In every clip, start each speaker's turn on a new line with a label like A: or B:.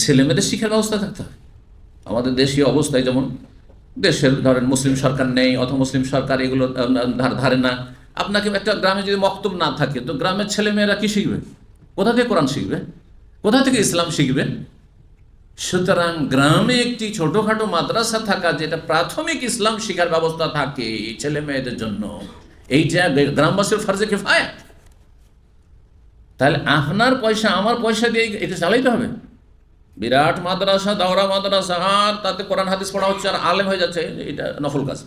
A: ছেলে মেয়েদের শিক্ষার ব্যবস্থা থাকতে হবে। আমাদের দেশীয় অবস্থায় যেমন দেশের ধরেন মুসলিম সরকার নেই অথবা মুসলিম সরকার এগুলো ধার- না, আপনাকে একটা গ্রামে যদি মক্তব না থাকে, তো গ্রামের ছেলে মেয়েরা কি শিখবে? কোথা থেকে কোরআন শিখবে? কোথা থেকে ইসলাম শিখবে? সুতরাং গ্রামে একটি ছোটখাটো মাদ্রাসা থাকা যেটা প্রাথমিক ইসলাম শিক্ষার ব্যবস্থা থাকে ছেলে মেয়েদের জন্য, এইটা গ্রামবাসীর ফার্জে কেফায় তাহলে আপনার পয়সা, আমার পয়সা দিয়ে এটা চালাইতে হবে? বিরাট মাদ্রাসা, দাওরা মাদ্রাসা, আর তাতে কোরআন হাদিস পড়া হচ্ছে, আর আলেম হয়ে যাচ্ছে এটা নফল কাজ।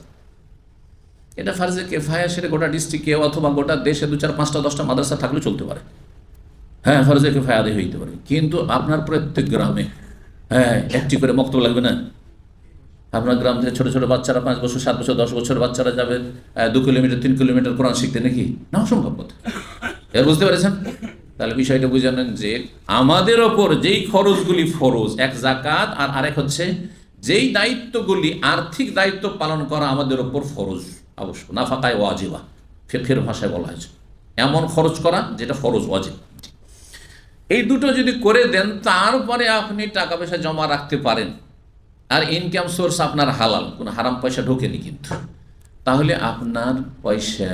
A: এটা ফার্জে কেফায়া সেটা গোটা ডিস্ট্রিক্টে অথবা গোটা দেশে দু চার, পাঁচটা, দশটা মাদ্রাসা থাকলে চলতে পারে। হ্যাঁ ফার্জে কেফায়া আদায় হইতে পারে। কিন্তু আপনার প্রত্যেক গ্রামে হ্যাঁ একটি করে মক্তব লাগবে না? আপনার গ্রাম থেকে ছোটো ছোটো বাচ্চারা পাঁচ বছর, সাত বছর, দশ বছর বাচ্চারা যাবে দু কিলোমিটার, তিন কিলোমিটার কোরআন শিখতে নাকি? না, অসম্ভব কথা। এর বুঝতে পেরেছেন? তাহলে বিষয়টা বুঝে যে আমাদের ওপর যেই খরচগুলি ফরজ, এক জাকাত আর আরেক হচ্ছে যেই দায়িত্বগুলি, আর্থিক দায়িত্ব পালন করা আমাদের ওপর ফরজ, অবশ্য নাফাকায় ওয়াজিবা ফের ভাষায় বলা হয়েছে। এমন খরচ করা যেটা ফরজ, ওয়াজিব। এই দুটো যদি করে দেন, তারপরে আপনি টাকা পয়সা জমা রাখতে পারেন। আর ইনকাম সোর্স আপনার হালাল, কোনো হারাম পয়সা ঢোকেনি কিন্তু। তাহলে আপনার পয়সা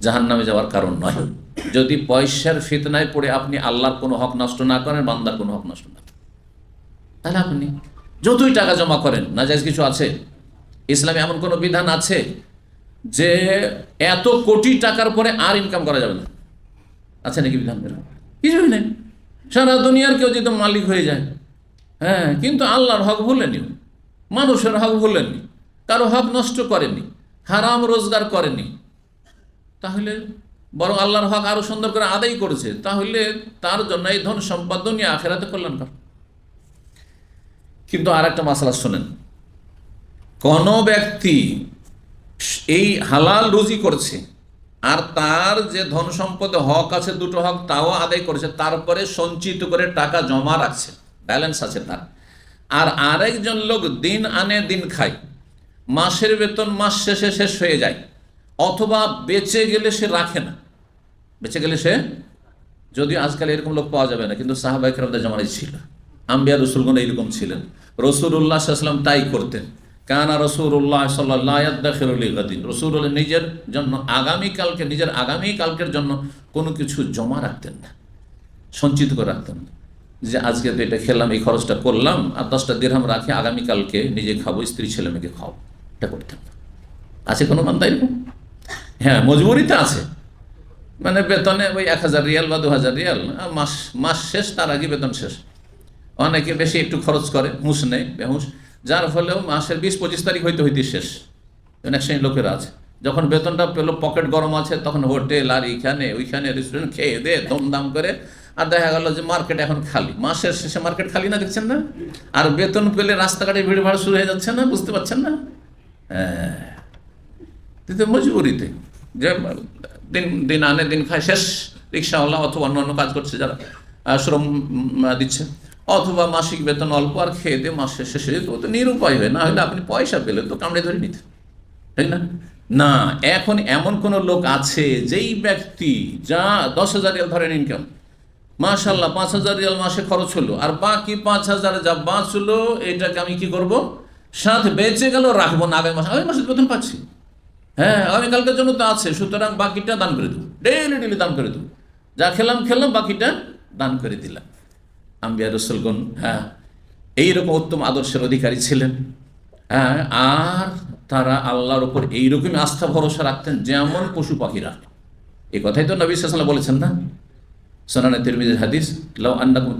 A: জাহান নামে যাওয়ার কারণ নয়। যদি পয়সার ফিতনায় পড়ে আপনি আল্লাহর কোনো হক নষ্ট না করেন, বান্দার কোনো হক নষ্ট না তাহলে আপনি যতই টাকা জমা করেন না যাই কিছু আছে? ইসলামে এমন কোনো বিধান আছে যে এত কোটি টাকার পরে আর ইনকাম করা যাবে না? আছে নাকি বিধান? কিছুই নেই। সারা দুনিয়ার কেউ যদি মালিক হয়ে যায় হ্যাঁ কিন্তু আল্লাহর হক ভুলেনি মানুষের হক ভুলেননি। কারও হক নষ্ট করেনি হারাম রোজগার করেনি তাহলে বরং আল্লাহর হক আরও সুন্দর করে আদায় করেছে, তাহলে তার জন্য এই ধন সম্পদ দুনিয়া আখেরাতে কল্যাণকর। কিন্তু আর একটা মাসালা শোনেন। কোন ব্যক্তি এই হালাল রুজি করছে, আর তার যে ধন সম্পদে হক আছে, দুটো হক তাও আদায় করেছে তারপরে সঞ্চিত করে টাকা জমা রাখছে, ব্যালেন্স আছে তার। আর আরেকজন লোক দিন আনে দিন খায়, মাসের বেতন মাস শেষে শেষ হয়ে যায়। অথবা বেঁচে গেলে সে রাখে না। বেঁচে গেলে সে যদি আজকাল এরকম লোক পাওয়া যাবে না, কিন্তু সাহাবাই কেরামদের জমানায় ছিল। আম্বিয়া রসুলগণ এইরকম ছিলেন। রসুল্লাহ সাল্লাম তাই করতেন। কানা রসুল্লাহ সাল্লাহিন রসুল্লাহ নিজের জন্য আগামীকালকে, নিজের আগামীকালকের জন্য কোনো কিছু জমা রাখতেন না, সঞ্চিত করে রাখতেন না। যে আজকে তো এটা খেলাম, এই খরচটা করলাম, আর দশটা দিরহাম রাখে, আগামীকালকে নিজে খাব, স্ত্রী ছেলে মেয়েকে খাও এটা করতেন না। আছে কোনো মানতা এরকম? হ্যাঁ মজবুরিতে আছে। মানে বেতনে ওই এক হাজার রিয়াল বা দু হাজার রিয়াল মাস মাস শেষ, তার আগে বেতন শেষ। অনেকে বেশি একটু খরচ করে, হুঁশ নেই বেহুশ। যার ফলেও মাসের বিশ, পঁচিশ তারিখ হইতে হইতে শেষ। অনেক শ্রেণির লোকেরা আছে। যখন বেতনটা পেল, পকেট গরম আছে, তখন হোটেল আর এইখানে, ওইখানে রেস্টুরেন্ট খেয়ে দে দমদাম করে, আর দেখা গেল যে মার্কেট এখন খালি। মাসের শেষে মার্কেট খালি না, দেখছেন না? আর বেতন পেলে রাস্তাঘাটে ভিড় ভাড় শুরু হয়ে যাচ্ছে না, বুঝতে পারছেন না? হ্যাঁ। মজবুরিতে। যে দিন দিন আনে, দিন খায়, শেষ রিক্সাওয়ালা অথবা অন্য কাজ করছে যারা শ্রম দিচ্ছে। অথবা মাসিক বেতন অল্প আর খেয়ে দিয়ে মাস শেষে ও তো নিরুপায় হয়, না হলে আপনি পয়সা পেলে তো কামড়ে ধরে নিতেন তাই না? না, এখন এমন কোন লোক আছে যেই ব্যক্তি যা দশ হাজার রিয়াল ধরেন ইনকাম মাশাল্লাহ পাঁচ হাজার রিয়াল মাসে খরচ হলো, আর বাকি পাঁচ হাজার যা বাঁচলো, এটাকে আমি কি করব? সাথে বেঁচে গেল, রাখব না, আগামী মাসে আগামী মাসে বেতন পাচ্ছি। হ্যাঁ আমি আগামীকালকের জন্য তো আছে, সুতরাং বাকিটা দান করে দেবো। ডেইলি ডেইলি দান করে দেবো। যা খেলাম খেলাম বাকিটা দান করে দিলাম। আম্বিয়া রসুলগণ হ্যাঁ এইরকম উত্তম আদর্শের অধিকারী ছিলেন। হ্যাঁ আর তারা আল্লাহর উপর এইরকমই আস্থা, ভরসা রাখতেন যেমন পশু পাখিরা। এই কথাই তো নবী সাল্লাম বলেছেন না? সোনানে তিরমিজের হাদিস, লাউ আন্নাকুম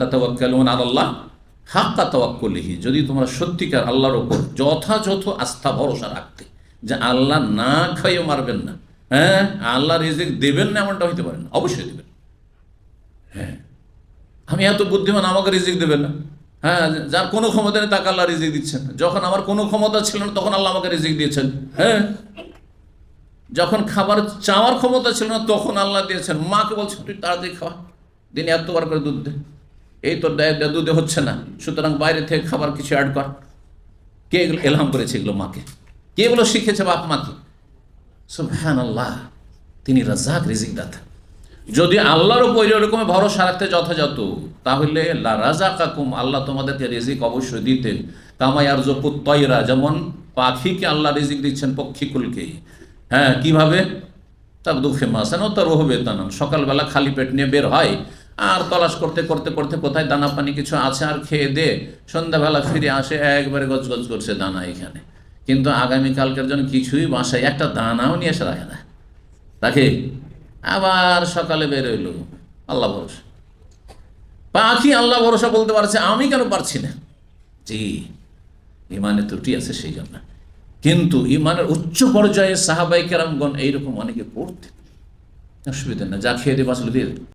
A: হাক্কা তাওয়াক্কুলিহি। যদি তোমরা সত্যিকার আল্লাহর উপর যথাযথ আস্থা, ভরসা রাখতে যে আল্লাহ না খাইও মারবেন না। হ্যাঁ? আল্লাহ রিজিক দেবেন না এমনটা হইতে পারেন অবশ্যই দেবেন। হ্যাঁ। আমি এত বুদ্ধিমান, আমাকে রিজিক দেবেন না। হ্যাঁ? যার কোনো ক্ষমতা নেই, তাকে আল্লাহ রিজিক দিচ্ছেন যখন আমার কোনো ক্ষমতা ছিল না, তখন আল্লাহ আমাকে রিজিক দিয়েছেন। হ্যাঁ? যখন খাবার চাওয়ার ক্ষমতা ছিল না, তখন আল্লাহ দিয়েছেন। মাকে বলছেন তুই তাড়াতাড়ি খাওয়া দিনে এতবার করে দুধ দে। এই তোর দুধে হচ্ছে না। সুতরাং বাইরে থেকে খাবার কিছু অ্যাড কর। কে এলহাম করেছে এগুলো মাকে? কে এগুলো শিখেছে বাপ মাকে সুবহান আল্লাহ তিনি রাজাক রিজিক দাতা যদি আল্লাহর উপর এরকম ভরসা রাখতে যথাযথ, তাহলে রাজা কাকুম আল্লাহ তোমাদেরকে রিজিক অবশ্যই দিতেন। কামায়ার জপুত্তয়রা যেমন পাখিকে আল্লাহ রিজিক দিচ্ছেন পক্ষীকুলকেই হ্যাঁ কীভাবে? তার দুঃখে মাসান, ও তার রহবে দানান সকালবেলা খালি পেট নিয়ে বের হয়, আর তলাশ করতে করতে করতে কোথায় দানা পানি কিছু আছে আর খেয়ে দে। সন্ধ্যাবেলা ফিরে আসে, একবারে গজগজ করছে দানা এখানে। কিন্তু আগামীকালকের জন্য কিছুই বাসায় একটা দানাও নিয়ে এসে রাখে না। রাখে? আবার সকালে বের হইল। আল্লাহ ভরসা। পাখি আল্লাহ ভরসা বলতে পারছে, আমি কেন পারছি না? জি ইমানে ত্রুটি আছে সেই জন্য। কিন্তু ইমানের উচ্চ পর্যায়ে সাহাবাই কেরামগণ এইরকম অনেকে পড়তেন। অসুবিধা না যা খেয়ে দিয়ে বাঁচলো দিয়ে।